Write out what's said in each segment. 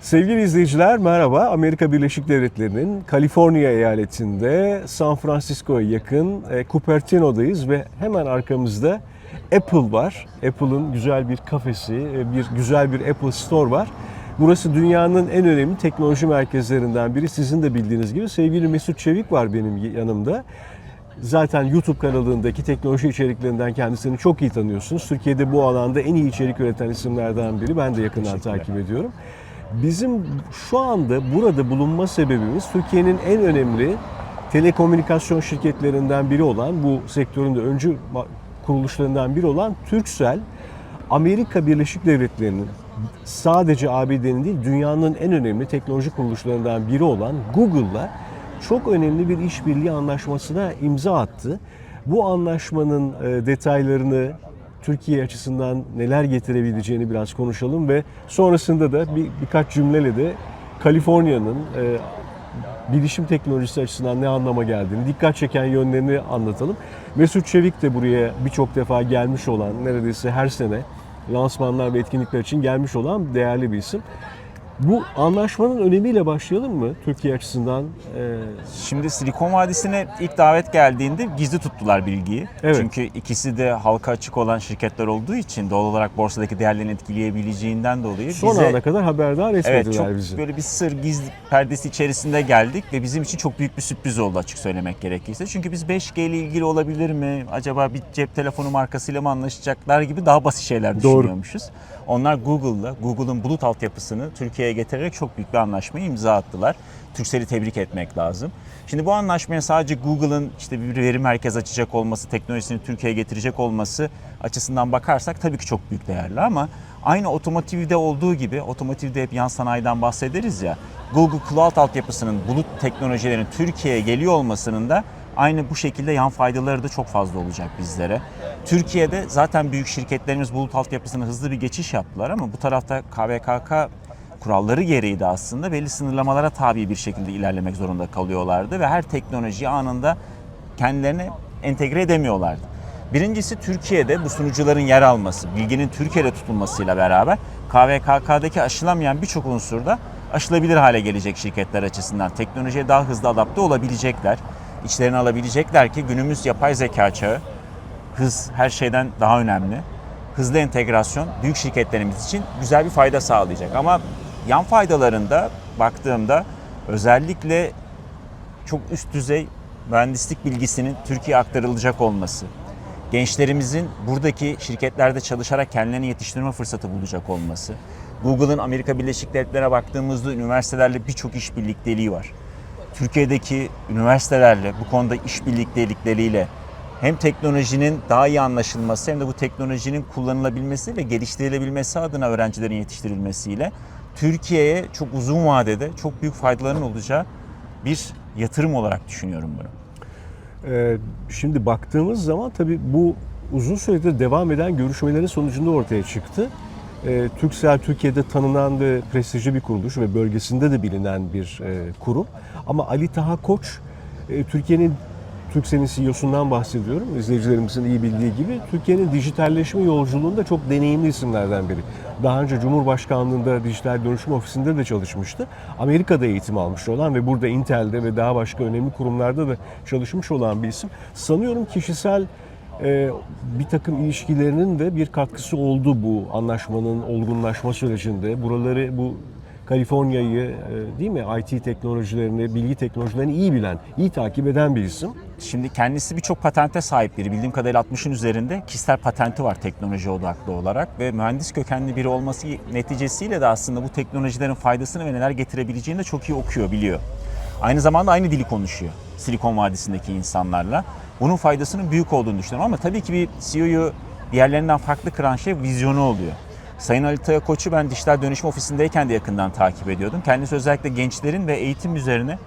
Sevgili izleyiciler merhaba. Amerika Birleşik Devletleri'nin Kaliforniya eyaletinde San Francisco'ya yakın e, Cupertino'dayız ve hemen arkamızda Apple var. Apple'ın güzel bir kafesi, e, bir güzel bir Apple Store var. Burası dünyanın en önemli teknoloji merkezlerinden biri. Sizin de bildiğiniz gibi sevgili Mesut Çevik var benim yanımda. Zaten YouTube kanalındaki teknoloji içeriklerinden kendisini çok iyi tanıyorsunuz. Türkiye'de bu alanda en iyi içerik üreten isimlerden biri. Ben de yakından takip ediyorum. Bizim şu anda burada bulunma sebebimiz Türkiye'nin en önemli telekomünikasyon şirketlerinden biri olan bu sektörün öncü kuruluşlarından biri olan Turkcell Amerika Birleşik Devletleri'nin sadece ABD'nin değil dünyanın en önemli teknoloji kuruluşlarından biri olan Google'la çok önemli bir işbirliği anlaşmasına imza attı. Bu anlaşmanın e, detaylarını Türkiye açısından neler getirebileceğini biraz konuşalım ve sonrasında da bir, birkaç cümleyle de Kaliforniya'nın e, bilişim teknolojisi açısından ne anlama geldiğini, dikkat çeken yönlerini anlatalım. Mesut Çevik de buraya birçok defa gelmiş olan, neredeyse her sene lansmanlar ve etkinlikler için gelmiş olan değerli bir isim. Bu anlaşmanın önemiyle başlayalım mı Türkiye açısından? Ee, Şimdi Silikon Vadisi'ne ilk davet geldiğinde gizli tuttular bilgiyi. Evet. Çünkü ikisi de halka açık olan şirketler olduğu için doğal olarak borsadaki değerlerini etkileyebileceğiğinden dolayı son bize ana kadar haberdar evet etmediler çok bizi. böyle bir sır gizli perdesi içerisinde geldik ve bizim için çok büyük bir sürpriz oldu açık söylemek gerekirse. Çünkü biz 5G ile ilgili olabilir mi? Acaba bir cep telefonu markasıyla mı anlaşacaklar gibi daha basit şeyler Doğru. düşünüyormuşuz. Onlar Google'la, Google'ın bulut altyapısını Türkiye'ye getirerek çok büyük bir anlaşmaya imza attılar. Turkcell'i tebrik etmek lazım. Şimdi bu anlaşmaya sadece Google'ın işte bir veri merkezi açacak olması, teknolojisini Türkiye'ye getirecek olması açısından bakarsak tabii ki çok büyük değerli ama aynı otomotivde olduğu gibi, otomotivde hep yan sanayiden bahsederiz ya, Google Cloud altyapısının bulut teknolojilerin Türkiye'ye geliyor olmasının da aynı bu şekilde yan faydaları da çok fazla olacak bizlere. Türkiye'de zaten büyük şirketlerimiz bulut altyapısına hızlı bir geçiş yaptılar ama bu tarafta KVKK kuralları gereği de aslında belli sınırlamalara tabi bir şekilde ilerlemek zorunda kalıyorlardı ve her teknolojiyi anında kendilerine entegre edemiyorlardı. Birincisi Türkiye'de bu sunucuların yer alması, bilginin Türkiye'de tutulmasıyla beraber KVKK'daki aşılamayan birçok unsurda aşılabilir hale gelecek şirketler açısından. Teknolojiye daha hızlı adapte olabilecekler, içlerine alabilecekler ki günümüz yapay zeka çağı, hız her şeyden daha önemli. Hızlı entegrasyon büyük şirketlerimiz için güzel bir fayda sağlayacak. Ama yan faydalarında baktığımda özellikle çok üst düzey mühendislik bilgisinin Türkiye'ye aktarılacak olması, gençlerimizin buradaki şirketlerde çalışarak kendilerini yetiştirme fırsatı bulacak olması, Google'ın Amerika Birleşik Devletleri'ne baktığımızda üniversitelerle birçok iş birlikteliği var. Türkiye'deki üniversitelerle bu konuda iş birliktelikleriyle hem teknolojinin daha iyi anlaşılması hem de bu teknolojinin kullanılabilmesi ve geliştirilebilmesi adına öğrencilerin yetiştirilmesiyle Türkiye'ye çok uzun vadede çok büyük faydaların olacağı bir yatırım olarak düşünüyorum bunu. Ee, şimdi baktığımız zaman tabii bu uzun süredir devam eden görüşmelerin sonucunda ortaya çıktı. Ee, Turkcell Türkiye'de tanınan ve prestijli bir kuruluş ve bölgesinde de bilinen bir e, kurum. Ama Ali Taha Koç, e, Türkiye'nin Turkcell'in CEO'sundan bahsediyorum. İzleyicilerimizin iyi bildiği gibi Türkiye'nin dijitalleşme yolculuğunda çok deneyimli isimlerden biri. Daha önce Cumhurbaşkanlığında Dijital Dönüşüm Ofisi'nde de çalışmıştı. Amerika'da eğitim almış olan ve burada Intel'de ve daha başka önemli kurumlarda da çalışmış olan bir isim. Sanıyorum kişisel e, bir takım ilişkilerinin de bir katkısı oldu bu anlaşmanın olgunlaşma sürecinde. Buraları bu Kaliforniya'yı e, değil mi IT teknolojilerini, bilgi teknolojilerini iyi bilen, iyi takip eden bir isim. Şimdi kendisi birçok patente sahip biri. Bildiğim kadarıyla 60'ın üzerinde kişisel patenti var teknoloji odaklı olarak ve mühendis kökenli biri olması neticesiyle de aslında bu teknolojilerin faydasını ve neler getirebileceğini de çok iyi okuyor, biliyor. Aynı zamanda aynı dili konuşuyor Silikon Vadisi'ndeki insanlarla. Bunun faydasının büyük olduğunu düşünüyorum ama tabii ki bir CEO'yu diğerlerinden farklı kılan şey vizyonu oluyor. Sayın Ali Taya Koç'u ben dijital dönüşüm ofisindeyken de yakından takip ediyordum. Kendisi özellikle gençlerin ve eğitim üzerine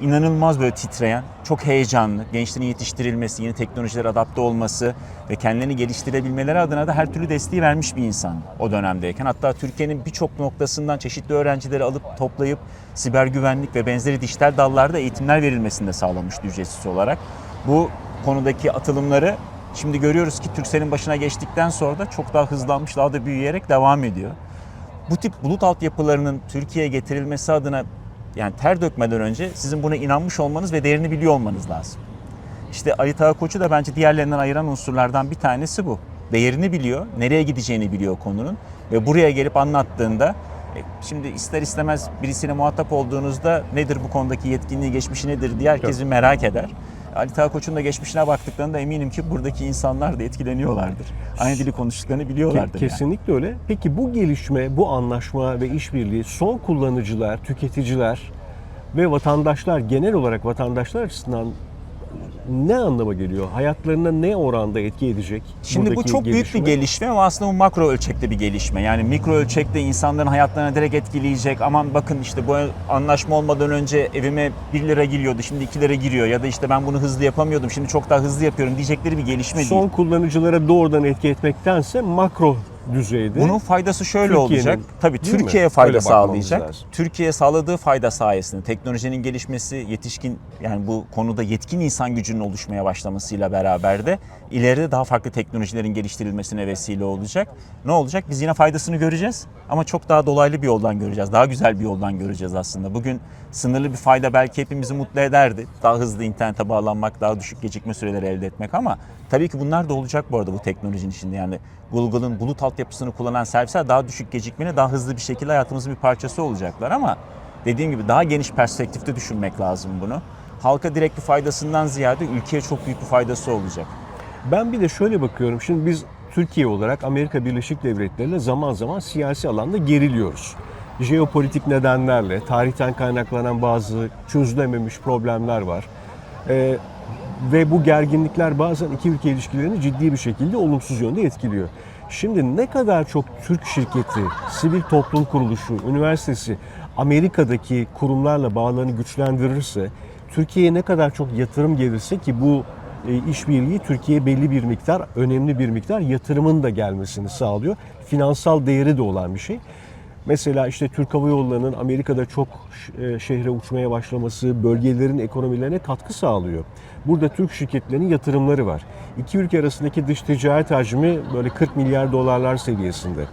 inanılmaz böyle titreyen, çok heyecanlı, gençlerin yetiştirilmesi, yeni teknolojilere adapte olması ve kendilerini geliştirebilmeleri adına da her türlü desteği vermiş bir insan o dönemdeyken. Hatta Türkiye'nin birçok noktasından çeşitli öğrencileri alıp toplayıp siber güvenlik ve benzeri dijital dallarda eğitimler verilmesini de sağlamıştı ücretsiz olarak. Bu konudaki atılımları Şimdi görüyoruz ki Turkcell'in başına geçtikten sonra da çok daha hızlanmış, daha da büyüyerek devam ediyor. bu tip bulut altyapılarının Türkiye'ye getirilmesi adına yani ter dökmeden önce sizin buna inanmış olmanız ve değerini biliyor olmanız lazım. İşte Ali Taha Koç'u da bence diğerlerinden ayıran unsurlardan bir tanesi bu. Değerini biliyor, nereye gideceğini biliyor konunun ve buraya gelip anlattığında e, şimdi ister istemez birisine muhatap olduğunuzda nedir bu konudaki yetkinliği, geçmişi nedir diye herkesi merak eder. Ali Taha Koç'un da geçmişine baktıklarında eminim ki buradaki insanlar da etkileniyorlardır. Aynı dili konuştuklarını Ke- biliyorlardır. yani. Kesinlikle öyle. Peki bu gelişme, bu anlaşma ve işbirliği son kullanıcılar, tüketiciler ve vatandaşlar genel olarak vatandaşlar açısından ne anlama geliyor? Hayatlarına ne oranda etki edecek? Şimdi bu çok büyük bir gelişme ama aslında bu makro ölçekte bir gelişme. Yani mikro ölçekte insanların hayatlarına direkt etkileyecek. Aman bakın işte bu anlaşma olmadan önce evime 1 lira giriyordu şimdi 2 lira giriyor. Ya da işte ben bunu hızlı yapamıyordum şimdi çok daha hızlı yapıyorum diyecekleri bir gelişme Son değil. kullanıcılara doğrudan etki etmektense makro düzeyde Bunun faydası şöyle olacak. Tabii? Türkiye'ye fayda sağlayacak. lazım. Türkiye'ye sağladığı fayda sayesinde teknolojinin gelişmesi, yetişkin yani bu konuda yetkin insan gücünün oluşmaya başlamasıyla beraber de ileride daha farklı teknolojilerin geliştirilmesine vesile olacak. Ne olacak? Biz yine faydasını göreceğiz ama çok daha dolaylı bir yoldan göreceğiz. Daha güzel bir yoldan göreceğiz aslında. Bugün sınırlı bir fayda belki hepimizi mutlu ederdi. Daha hızlı internete bağlanmak, daha düşük gecikme süreleri elde etmek ama tabii ki bunlar da olacak bu arada bu teknolojinin içinde. Yani Google'ın bulut altyapısını kullanan servisler daha düşük gecikmeyle daha hızlı bir şekilde hayatımızın bir parçası olacaklar ama dediğim gibi daha geniş perspektifte düşünmek lazım bunu. Halka direkt bir faydasından ziyade ülkeye çok büyük bir faydası olacak. Ben bir de şöyle bakıyorum. Şimdi biz Türkiye olarak Amerika Birleşik Devletleri ile zaman zaman siyasi alanda geriliyoruz. Jeopolitik nedenlerle, tarihten kaynaklanan bazı çözülememiş problemler var. Ee, ve bu gerginlikler bazen iki ülke ilişkilerini ciddi bir şekilde olumsuz yönde etkiliyor. Şimdi ne kadar çok Türk şirketi, sivil toplum kuruluşu, üniversitesi Amerika'daki kurumlarla bağlarını güçlendirirse, Türkiye'ye ne kadar çok yatırım gelirse ki bu e, işbirliği Türkiye'ye belli bir miktar, önemli bir miktar yatırımın da gelmesini sağlıyor. Finansal değeri de olan bir şey. Mesela işte Türk Hava Yolları'nın Amerika'da çok e, şehre uçmaya başlaması bölgelerin ekonomilerine katkı sağlıyor. Burada Türk şirketlerinin yatırımları var. İki ülke arasındaki dış ticaret hacmi böyle 40 milyar dolarlar seviyesinde.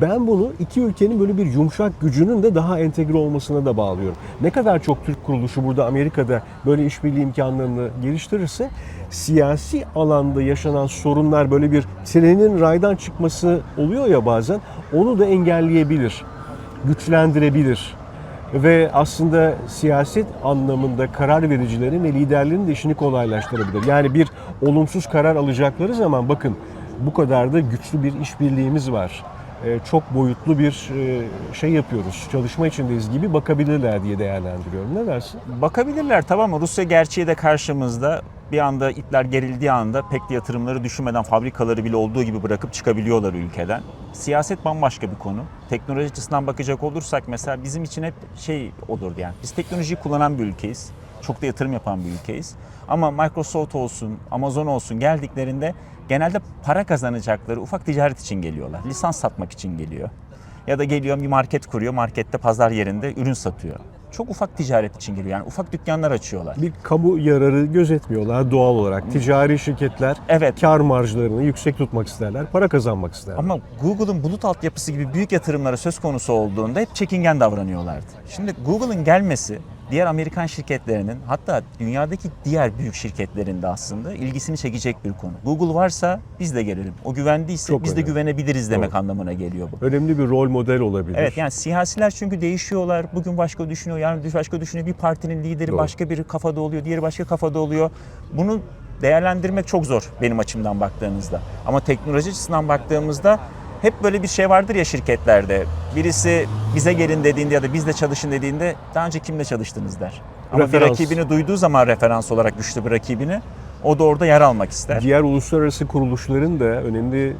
Ben bunu iki ülkenin böyle bir yumuşak gücünün de daha entegre olmasına da bağlıyorum. Ne kadar çok Türk kuruluşu burada Amerika'da böyle işbirliği imkanlarını geliştirirse siyasi alanda yaşanan sorunlar böyle bir trenin raydan çıkması oluyor ya bazen onu da engelleyebilir, güçlendirebilir ve aslında siyaset anlamında karar vericilerin ve liderlerin de işini kolaylaştırabilir. Yani bir olumsuz karar alacakları zaman bakın bu kadar da güçlü bir işbirliğimiz var. Ee, Çok boyutlu bir e, şey yapıyoruz, çalışma içindeyiz gibi bakabilirler diye değerlendiriyorum. Ne dersin? Bakabilirler tamam mı? Rusya gerçeği de karşımızda. Bir anda ipler gerildiği anda pek de yatırımları düşünmeden fabrikaları bile olduğu gibi bırakıp çıkabiliyorlar ülkeden. Siyaset bambaşka bir konu. Teknoloji açısından bakacak olursak mesela bizim için hep şey olurdu yani. Biz teknolojiyi kullanan bir ülkeyiz. Çok da yatırım yapan bir ülkeyiz. Ama Microsoft olsun, Amazon olsun geldiklerinde genelde para kazanacakları ufak ticaret için geliyorlar. Lisans satmak için geliyor. Ya da geliyor bir market kuruyor, markette pazar yerinde ürün satıyor. Çok ufak ticaret için geliyor. Yani ufak dükkanlar açıyorlar. Bir kamu yararı gözetmiyorlar doğal olarak. Ticari şirketler Evet. kar marjlarını yüksek tutmak isterler, para kazanmak isterler. Ama Google'ın bulut altyapısı gibi büyük yatırımlara söz konusu olduğunda hep çekingen davranıyorlardı. Şimdi Google'ın gelmesi diğer Amerikan şirketlerinin hatta dünyadaki diğer büyük şirketlerin de aslında ilgisini çekecek bir konu. Google varsa biz de gelelim. O güvendiyse Çok biz de önemli. güvenebiliriz demek Doğru. anlamına geliyor bu. Önemli bir rol model olabilir. Evet yani siyasiler çünkü değişiyorlar. Bugün başka düşünüyor, yarın başka düşünüyor. Bir partinin lideri Doğru. başka bir kafada oluyor, diğeri başka kafada oluyor. Bunu değerlendirmek çok zor benim açımdan baktığınızda. Ama teknoloji açısından baktığımızda hep böyle bir şey vardır ya şirketlerde. Birisi bize gelin dediğinde ya da bizle çalışın dediğinde daha önce kimle çalıştınız der. Ama Referans. bir rakibini duyduğu zaman referans olarak güçlü bir rakibini o da orada yer almak ister. Diğer uluslararası kuruluşların da önemli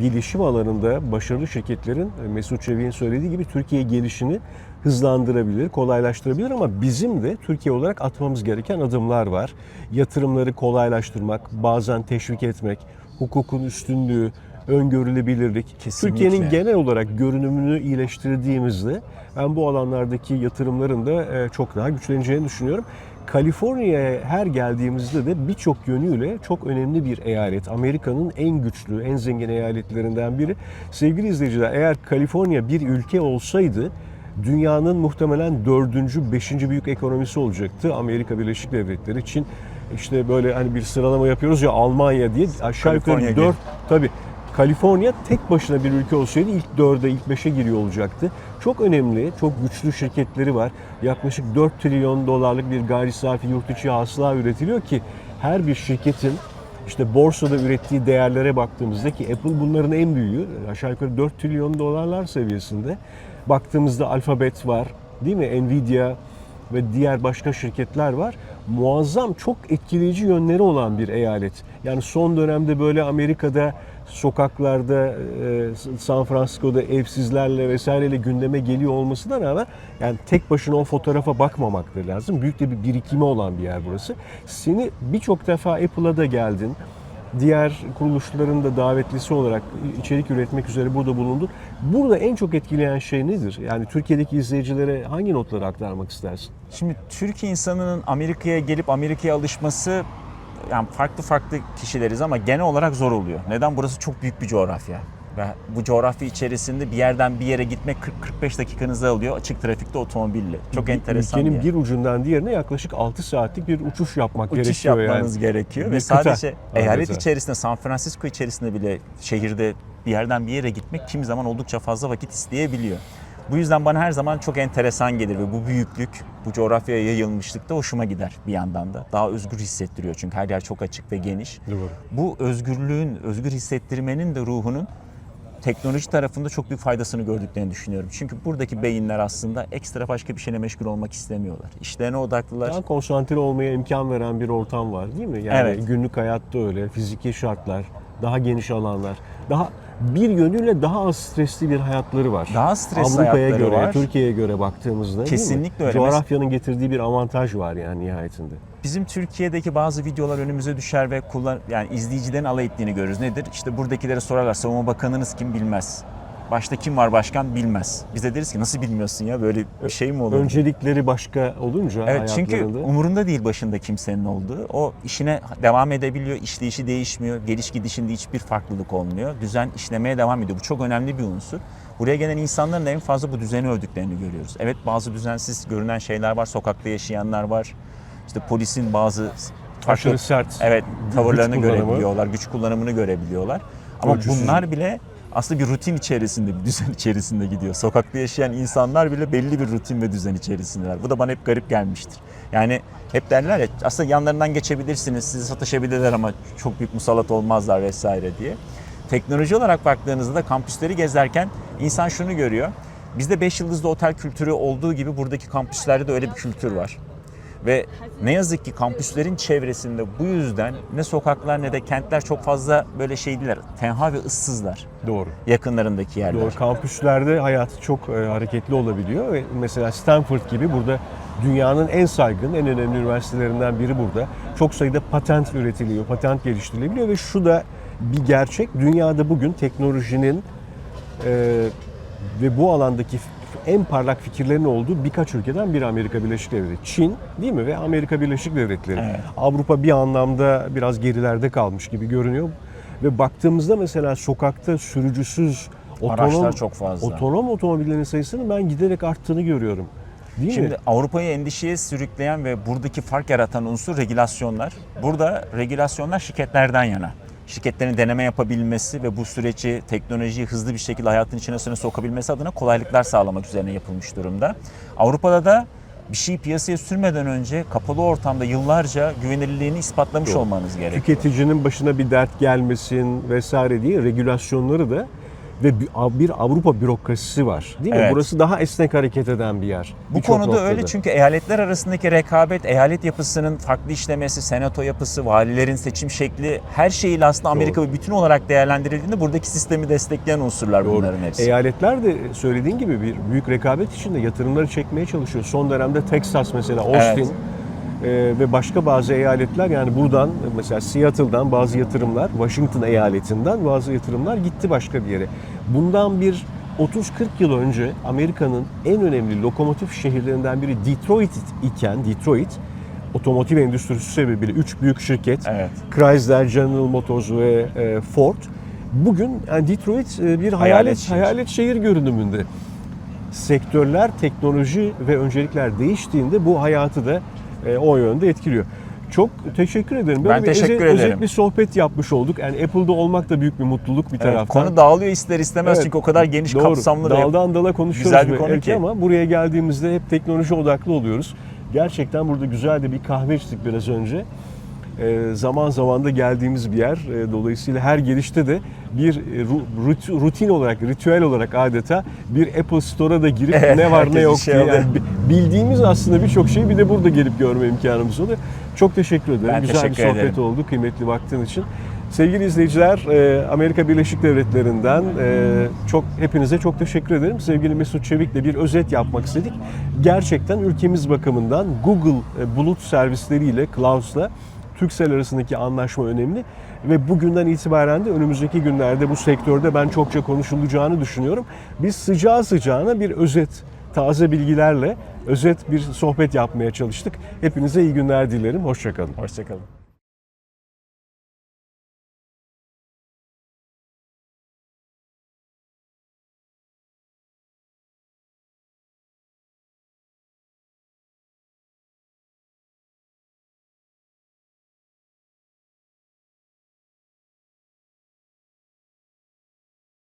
bilişim alanında başarılı şirketlerin e, Mesut Çevik'in söylediği gibi Türkiye gelişini hızlandırabilir, kolaylaştırabilir ama bizim de Türkiye olarak atmamız gereken adımlar var. Yatırımları kolaylaştırmak, bazen teşvik etmek, hukukun üstünlüğü, öngörülebilirlik. Kesinlikle. Türkiye'nin genel olarak görünümünü iyileştirdiğimizde ben bu alanlardaki yatırımların da e, çok daha güçleneceğini düşünüyorum. Kaliforniya'ya her geldiğimizde de birçok yönüyle çok önemli bir eyalet. Amerika'nın en güçlü, en zengin eyaletlerinden biri. Sevgili izleyiciler eğer Kaliforniya bir ülke olsaydı dünyanın muhtemelen dördüncü, beşinci büyük ekonomisi olacaktı. Amerika Birleşik Devletleri, Çin işte böyle hani bir sıralama yapıyoruz ya Almanya diye aşağı yukarı dört tabii Kaliforniya tek başına bir ülke olsaydı ilk dörde, ilk beşe giriyor olacaktı. Çok önemli, çok güçlü şirketleri var. Yaklaşık 4 trilyon dolarlık bir gayri safi yurt içi hasıla üretiliyor ki her bir şirketin işte borsada ürettiği değerlere baktığımızda ki Apple bunların en büyüğü aşağı yukarı 4 trilyon dolarlar seviyesinde. Baktığımızda Alphabet var değil mi? Nvidia ve diğer başka şirketler var. Muazzam çok etkileyici yönleri olan bir eyalet. Yani son dönemde böyle Amerika'da sokaklarda e, San Francisco'da evsizlerle vesaireyle gündeme geliyor olmasına rağmen yani tek başına o fotoğrafa bakmamak da lazım. Büyük de bir birikimi olan bir yer burası. Seni birçok defa Apple'a da geldin. Diğer kuruluşların da davetlisi olarak içerik üretmek üzere burada bulundun. Burada en çok etkileyen şey nedir? Yani Türkiye'deki izleyicilere hangi notları aktarmak istersin? Şimdi Türk insanının Amerika'ya gelip Amerika'ya alışması yani farklı farklı kişileriz ama genel olarak zor oluyor. Neden? Burası çok büyük bir coğrafya. Ve bu coğrafya içerisinde bir yerden bir yere gitmek 40-45 dakikanızı alıyor açık trafikte otomobille. Çok enteresan Ülkenin bir bir ucundan diğerine yaklaşık 6 saatlik bir uçuş yapmak uçuş gerekiyor yapmanız yani. gerekiyor Bir ve kıta sadece eyalet içerisinde San Francisco içerisinde bile şehirde bir yerden bir yere gitmek kimi zaman oldukça fazla vakit isteyebiliyor. Bu yüzden bana her zaman çok enteresan gelir ve bu büyüklük, bu coğrafyaya yayılmışlık da hoşuma gider bir yandan da. Daha özgür hissettiriyor çünkü her yer çok açık ve geniş. Doğru. Bu özgürlüğün, özgür hissettirmenin de ruhunun teknoloji tarafında çok büyük faydasını gördüklerini düşünüyorum. Çünkü buradaki beyinler aslında ekstra başka bir şeyle meşgul olmak istemiyorlar. İşlerine odaklılar. Daha konsantre olmaya imkan veren bir ortam var değil mi? Yani Evet. günlük hayatta öyle, fiziki şartlar, daha geniş alanlar, daha bir yönüyle daha az stresli bir hayatları var. Daha stresli Avrupa'ya göre, var. Türkiye'ye göre baktığımızda? Kesinlikle öyle. Coğrafyanın getirdiği bir avantaj var yani nihayetinde. Bizim Türkiye'deki bazı videolar önümüze düşer ve kullan yani izleyicilerin alay ettiğini görürüz. Nedir? İşte buradakilere sorarlar. Savunma Bakanınız kim bilmez. Başta kim var başkan bilmez. Biz de deriz ki nasıl bilmiyorsun ya böyle bir şey mi olur? Öncelikleri başka olunca Evet çünkü hayatlarında. umurunda değil başında kimsenin olduğu. O işine devam edebiliyor, işleyişi değişmiyor, geliş gidişinde hiçbir farklılık olmuyor. Düzen işlemeye devam ediyor. Bu çok önemli bir unsur. Buraya gelen insanların en fazla bu düzeni övdüklerini görüyoruz. Evet bazı düzensiz görünen şeyler var, sokakta yaşayanlar var. İşte polisin bazı farklı Aşırı sert. evet tavırlarını kullanımı. görebiliyorlar, güç kullanımını görebiliyorlar. Ama Ölçüsüz. bunlar bile aslında bir rutin içerisinde, bir düzen içerisinde gidiyor. Sokakta yaşayan insanlar bile belli bir rutin ve düzen içerisindeler. Bu da bana hep garip gelmiştir. Yani hep derler ya aslında yanlarından geçebilirsiniz, sizi sataşabilirler ama çok büyük musallat olmazlar vesaire diye. Teknoloji olarak baktığınızda da kampüsleri gezerken insan şunu görüyor. Bizde 5 yıldızlı otel kültürü olduğu gibi buradaki kampüslerde de öyle bir kültür var. Ve ne yazık ki kampüslerin çevresinde bu yüzden ne sokaklar ne de kentler çok fazla böyle şey değiller. Tenha ve ıssızlar Doğru. yakınlarındaki yerler. Doğru. Kampüslerde hayat çok e, hareketli olabiliyor ve mesela Stanford gibi burada dünyanın en saygın, en önemli üniversitelerinden biri burada. Çok sayıda patent üretiliyor, patent geliştirilebiliyor ve şu da bir gerçek. Dünyada bugün teknolojinin e, ve bu alandaki en parlak fikirlerin olduğu birkaç ülkeden biri Amerika Birleşik Devletleri. Çin değil mi? Ve Amerika Birleşik Devletleri. Evet. Avrupa bir anlamda biraz gerilerde kalmış gibi görünüyor. Ve baktığımızda mesela sokakta sürücüsüz Araçlar çok fazla. Otonom otomobillerin sayısının ben giderek arttığını görüyorum. Değil Şimdi mi? Avrupa'yı endişeye sürükleyen ve buradaki fark yaratan unsur regülasyonlar. Burada regülasyonlar şirketlerden yana. Şirketlerin deneme yapabilmesi ve bu süreci, teknolojiyi hızlı bir şekilde hayatın içine sokabilmesi adına kolaylıklar sağlamak üzerine yapılmış durumda. Avrupa'da da bir şey piyasaya sürmeden önce kapalı ortamda yıllarca güvenilirliğini ispatlamış Doğru. olmanız gerekiyor. Tüketicinin başına bir dert gelmesin vesaire diye regülasyonları da ve bir bir Avrupa bürokrasisi var. Değil mi? Evet. Burası daha esnek hareket eden bir yer. Bu Birçok konuda noktada. öyle çünkü eyaletler arasındaki rekabet, eyalet yapısının farklı işlemesi, senato yapısı, valilerin seçim şekli her şeyiyle aslında Amerika bir bütün olarak değerlendirildiğinde buradaki sistemi destekleyen unsurlar Doğru. bunların hepsi. Eyaletler de söylediğin gibi bir büyük rekabet içinde yatırımları çekmeye çalışıyor. Son dönemde Texas mesela Austin Evet. E, ve başka bazı eyaletler yani buradan mesela Seattle'dan bazı yatırımlar, Washington eyaletinden bazı yatırımlar gitti başka bir yere. Bundan bir 30-40 yıl önce Amerika'nın en önemli lokomotif şehirlerinden biri Detroit iken Detroit otomotiv endüstrisi sebebiyle üç büyük şirket Evet. Chrysler, General Motors ve e, Ford bugün yani Detroit e, bir hayalet Hayalet hayalet şehir. şehir görünümünde. Sektörler, teknoloji ve öncelikler değiştiğinde bu hayatı da e, o yönde etkiliyor. Çok teşekkür ederim. Ben bir teşekkür özet, ederim. özet bir sohbet yapmış olduk. Yani Apple'da olmak da büyük bir mutluluk bir Evet, taraftan. konu dağılıyor ister istemez Evet, çünkü o kadar geniş Doğru. kapsamlı Daldan dala konuşuyoruz güzel bir konu ki. ama buraya geldiğimizde hep teknoloji odaklı oluyoruz. Gerçekten burada güzel de bir kahve içtik biraz önce. Ee, zaman zaman da geldiğimiz bir yer. Ee, dolayısıyla her gelişte de bir e, ru- rut- rutin olarak, ritüel olarak adeta bir Apple Store'a da girip Evet, ne var ne bir yok şey diye. Yani bi- bildiğimiz aslında birçok şeyi bir de burada gelip görme imkanımız oluyor. Çok teşekkür ederim. Ben Güzel bir teşekkür sohbet ederim. oldu kıymetli vaktin için. Sevgili izleyiciler, e, Amerika Birleşik Devletleri'nden e, çok hepinize çok teşekkür ederim. Sevgili Mesut Çevik'le bir özet yapmak istedik. Gerçekten ülkemiz bakımından Google bulut servisleriyle, Clouds'la Turkcell arasındaki anlaşma önemli ve bugünden itibaren de önümüzdeki günlerde bu sektörde ben çokça konuşulacağını düşünüyorum. Biz sıcağı sıcağına bir özet, taze bilgilerle özet bir sohbet yapmaya çalıştık. Hepinize iyi günler dilerim. Hoşçakalın. Hoşçakalın.